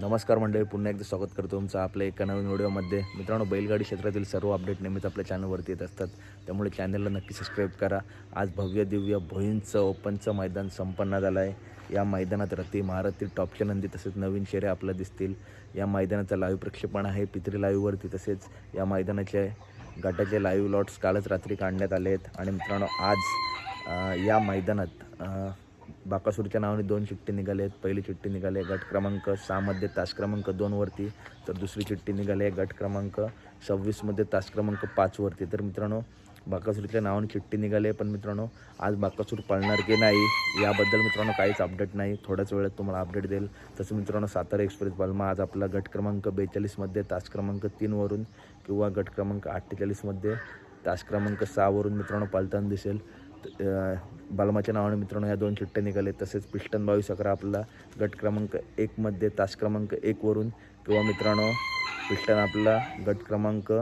नमस्कार मंडळी पुन्हा एकदा स्वागत करतो तुमचं आपल्या एका नवीन व्हिडिओमध्ये. मित्रांनो बैलगाडी क्षेत्रातील सर्व अपडेट नेहमीच आपल्या चॅनलवरती येत असतात. त्यामुळे चॅनलला नक्की सबस्क्राईब करा. आज भव्य दिव्य भोईंचं ओपनचं मैदान संपन्न झालं आहे. या मैदानात रती महारथी टॉपच्या नंदी तसेच नवीन शेरे आपल्या दिसतील. या मैदानाचं लाईव्ह प्रक्षेपण आहे पित्री लाईव्हवरती तसेच. या मैदानाचे गटाचे लाईव्ह लॉट्स कालच रात्री काढण्यात आले आहेत. आणि मित्रांनो आज या मैदानात बाकासूरच्या नावाने दोन चिठ्ठी निघाले आहेत. पहिली चिठ्ठी निघाली आहे गट क्रमांक सहामध्ये तास क्रमांक दोनवरती तर दुसरी चिठ्ठी निघाली आहे गट क्रमांक सव्वीसमध्ये तास क्रमांक पाचवरती तर मित्रांनो बाकासूरच्या नावाने चिठ्ठी निघाली आहे. पण मित्रांनो आज बाकासूर पळणार की नाही याबद्दल मित्रांनो काहीच अपडेट नाही. थोड्याच वेळात तुम्हाला अपडेट देईल. तसं मित्रांनो सातारा एक्सप्रेस बलमा आज आपला गट क्रमांक बेचाळीसमध्ये तास क्रमांक तीनवरून किंवा गट क्रमांक अठ्ठेचाळीसमध्ये तास क्रमांक सहावरून मित्रांनो पालताना दिसेल. बालमाच्या नावाने मित्रांनो या दोन चिठ्ठ्या निघाले तसेच पिष्टन बावीस अकरा आपला गट क्रमांक एकमध्ये तास क्रमांक एकवरून किंवा मित्रांनो पिष्टन आपला गट क्रमांक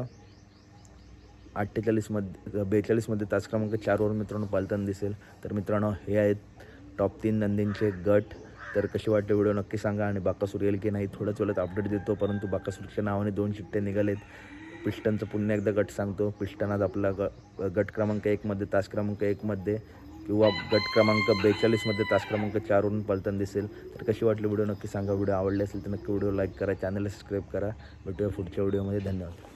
अठ्ठेचाळीसमध्ये बेचाळीसमध्ये तास क्रमांक चारवरून मित्रांनो पालताना दिसेल. तर मित्रांनो हे आहेत टॉप तीन नंदींचे गट. तर कसे वाटते व्हिडिओ नक्की सांगा आणि बाकासूर येईल की नाही थोड्याच वेळात अपडेट देतो. परंतु बाकासूरच्या नावाने दोन चिठ्ठ्या निघालेत. पिस्टनचं पुन्हा एकदा गट सांगतो. पिस्टन आज आपला ग गट क्रमांक एकमध्ये तास क्रमांक एकमध्ये किंवा गट क्रमांक बेचाळीसमध्ये तास क्रमांक चारवरून पलतन दिसेल. तर कशी वाटली व्हिडिओ? नक्की सांगा. व्हिडिओ आवडले असेल तर नक्की व्हिडिओ लाईक करा चॅनलला सबस्क्राईब करा. भेटूया पुढच्या व्हिडिओमध्ये. धन्यवाद.